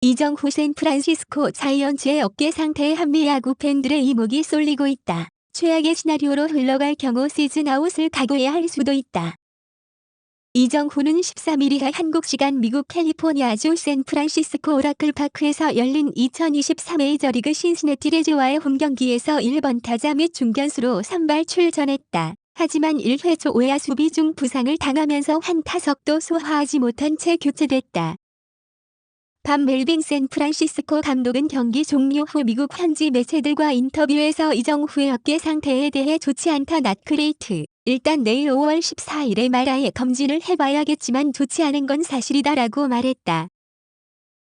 이정후 샌프란시스코 자이언츠의 어깨 상태에 한미 야구 팬들의 이목이 쏠리고 있다. 최악의 시나리오로 흘러갈 경우 시즌 아웃을 각오해야 할 수도 있다. 이정후는 13일이가 한국 시간 미국 캘리포니아주 샌프란시스코 오라클 파크에서 열린 2023 메이저리그 신시내티 레즈와의 홈경기에서 1번 타자 및 중견수로 선발 출전했다. 하지만 1회 초 외야 수비 중 부상을 당하면서 한 타석도 소화하지 못한 채 교체됐다. 밤 멜빈 샌프란시스코 감독은 경기 종료 후 미국 현지 매체들과 인터뷰에서 이정후의 어깨 상태에 대해 좋지 않다 낫크레이트. 일단 내일 5월 14일에 마라에 검진을 해봐야겠지만 좋지 않은 건 사실이다라고 말했다.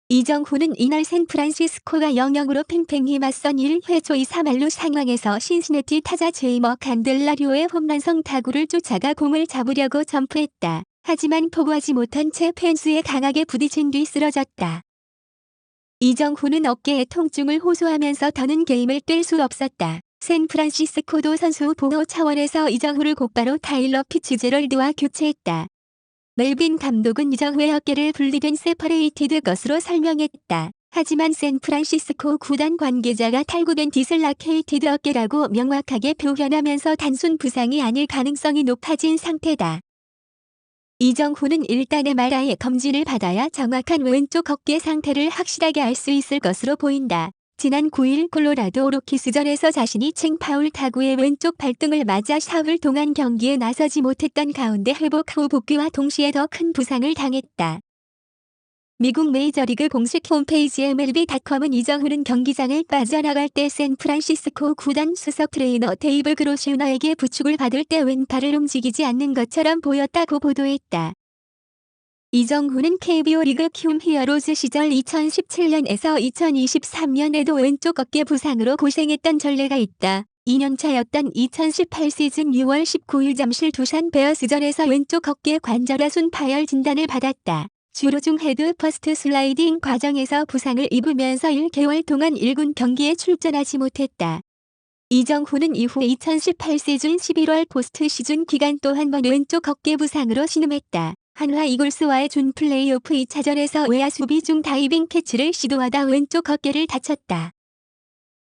이정후는 이날 샌프란시스코가 영영으로 팽팽히 맞선 1회 초 2, 3할루 상황에서 신시내티 타자 제이머 간델라료의 홈런성 타구를 쫓아가 공을 잡으려고 점프했다. 하지만 포구하지 못한 채 펜스에 강하게 부딪힌 뒤 쓰러졌다. 이정후는 어깨에 통증을 호소하면서 더는 게임을 뛸 수 없었다. 샌프란시스코도 선수 보호 차원에서 이정후를 곧바로 타일러 피츠제럴드와 교체했다. 멜빈 감독은 이정후의 어깨를 분리된 세퍼레이티드 것으로 설명했다. 하지만 샌프란시스코 구단 관계자가 탈구된 디슬라케이티드 어깨라고 명확하게 표현하면서 단순 부상이 아닐 가능성이 높아진 상태다. 이정후는 일단 MRI 검진을 받아야 정확한 왼쪽 어깨 상태를 확실하게 알 수 있을 것으로 보인다. 지난 9일 콜로라도 로키스전에서 자신이 칭 파울 타구의 왼쪽 발등을 맞아 샤울 동안 경기에 나서지 못했던 가운데 회복 후 복귀와 동시에 더 큰 부상을 당했다. 미국 메이저리그 공식 홈페이지 MLB.com은 이정훈은 경기장을 빠져나갈 때 샌프란시스코 구단 수석 트레이너 데이브 그로슈너에게 부축을 받을 때 왼팔을 움직이지 않는 것처럼 보였다고 보도했다. 이정훈은 KBO 리그 키움 히어로즈 시절 2017년에서 2023년에도 왼쪽 어깨 부상으로 고생했던 전례가 있다. 2년차였던 2018 시즌 6월 19일 잠실 두산 베어스전에서 왼쪽 어깨 관절 하순 파열 진단을 받았다. 주로 중 헤드 퍼스트 슬라이딩 과정에서 부상을 입으면서 1개월 동안 1군 경기에 출전하지 못했다. 이정후는 이후 2018 시즌 11월 포스트 시즌 기간 또 한 번 왼쪽 어깨 부상으로 신음했다. 한화 이글스와의 준 플레이오프 2차전에서 외야 수비 중 다이빙 캐치를 시도하다 왼쪽 어깨를 다쳤다.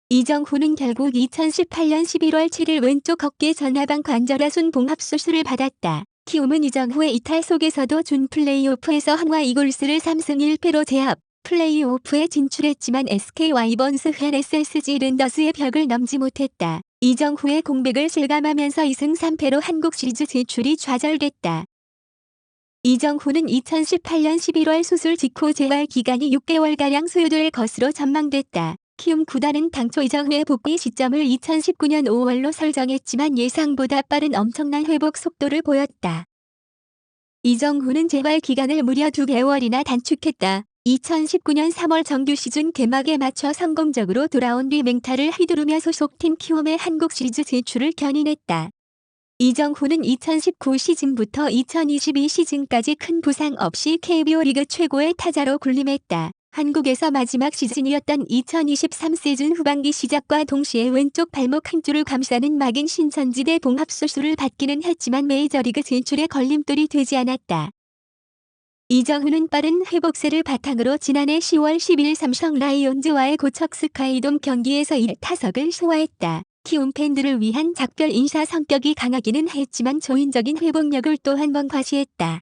이정후는 결국 2018년 11월 7일 왼쪽 어깨 전하방 관절하순 봉합 수술을 받았다. 키움은 이정후의 이탈 속에서도 준 플레이오프에서 한화 이글스를 3승 1패로 제압, 플레이오프에 진출했지만 SK 와이번스 현 SSG 랜더스의 벽을 넘지 못했다. 이정 후의 공백을 실감하면서 2승 3패로 한국 시리즈 진출이 좌절됐다. 이정후는 2018년 11월 수술 직후 재활 기간이 6개월가량 소요될 것으로 전망됐다. 키움 구단은 당초 이정후의 복귀 시점을 2019년 5월로 설정했지만 예상보다 빠른 엄청난 회복 속도를 보였다. 이정후는 재활 기간을 무려 2개월이나 단축했다. 2019년 3월 정규 시즌 개막에 맞춰 성공적으로 돌아온 뒤 맹타를 휘두르며 소속팀 키움의 한국 시리즈 진출을 견인했다. 이정후는 2019 시즌부터 2022 시즌까지 큰 부상 없이 KBO 리그 최고의 타자로 군림했다. 한국에서 마지막 시즌이었던 2023 시즌 후반기 시작과 동시에 왼쪽 발목 한 줄을 감싸는 막인 신천지대 봉합수술을 받기는 했지만 메이저리그 진출에 걸림돌이 되지 않았다. 이정후는 빠른 회복세를 바탕으로 지난해 10월 10일 삼성 라이온즈와의 고척 스카이돔 경기에서 1타석을 소화했다. 키움 팬들을 위한 작별 인사 성격이 강하기는 했지만 조인적인 회복력을 또 한 번 과시했다.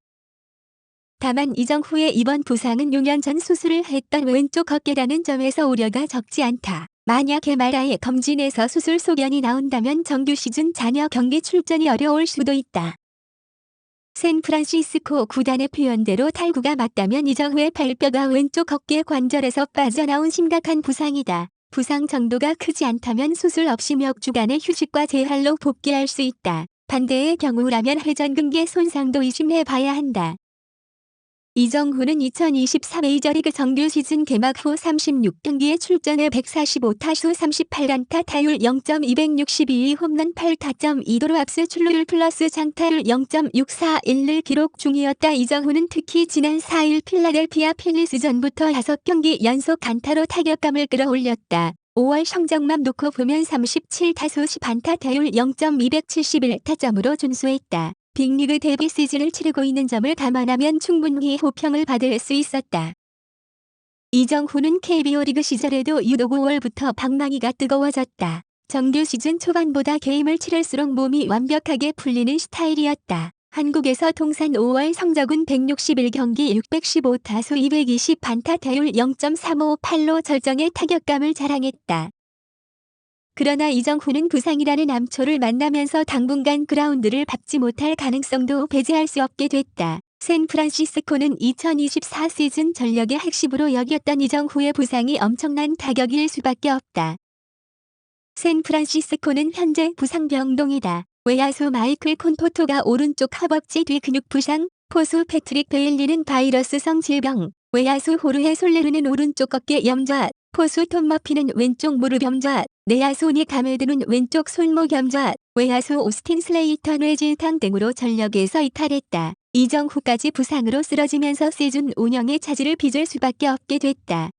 다만 이정후의 이번 부상은 6년 전 수술을 했던 왼쪽 어깨라는 점에서 우려가 적지 않다. 만약 MRI 검진에서 수술 소견이 나온다면 정규 시즌 잔여 경기 출전이 어려울 수도 있다. 샌프란시스코 구단의 표현대로 탈구가 맞다면 이정후의 발뼈가 왼쪽 어깨 관절에서 빠져나온 심각한 부상이다. 부상 정도가 크지 않다면 수술 없이 몇 주간의 휴식과 재활로 복귀할 수 있다. 반대의 경우라면 회전근개 손상도 의심해 봐야 한다. 이정후는 2023 메이저리그 정규 시즌 개막 후 36경기에 출전해 145타수 38안타 타율 0.262 홈런 8타점 2도로 앞서 출루율 플러스 장타율 0.641을 기록 중이었다. 이정후는 특히 지난 4일 필라델피아 필리스전부터 6경기 연속 안타로 타격감을 끌어올렸다. 5월 성적만 놓고 보면 37타수 10안타 타율 0.271타점으로 준수했다. 빅리그 데뷔 시즌을 치르고 있는 점을 감안하면 충분히 호평을 받을 수 있었다. 이정후는 KBO 리그 시절에도 유독 5월부터 방망이가 뜨거워졌다. 정규 시즌 초반보다 게임을 치를수록 몸이 완벽하게 풀리는 스타일이었다. 한국에서 통산 5월 성적은 161경기 615타수 220 반타 대율 0.358로 절정의 타격감을 자랑했다. 그러나 이정후는 부상이라는 암초를 만나면서 당분간 그라운드를 밟지 못할 가능성도 배제할 수 없게 됐다. 샌프란시스코는 2024 시즌 전력의 핵심으로 여겼던 이정후의 부상이 엄청난 타격일 수밖에 없다. 샌프란시스코는 현재 부상 병동이다. 외야수 마이클 콘포토가 오른쪽 허벅지 뒤 근육 부상, 포수 패트릭 베일리는 바이러스성 질병, 외야수 호르헤 솔레르는 오른쪽 어깨 염좌, 포수 톰 머피는 왼쪽 무릎 염좌, 내야수 닉 가메드는 왼쪽 손목 염좌, 외야수 오스틴 슬레이터 뇌질탕 등으로 전력에서 이탈했다. 이정후까지 부상으로 쓰러지면서 시즌 운영의 차질을 빚을 수밖에 없게 됐다.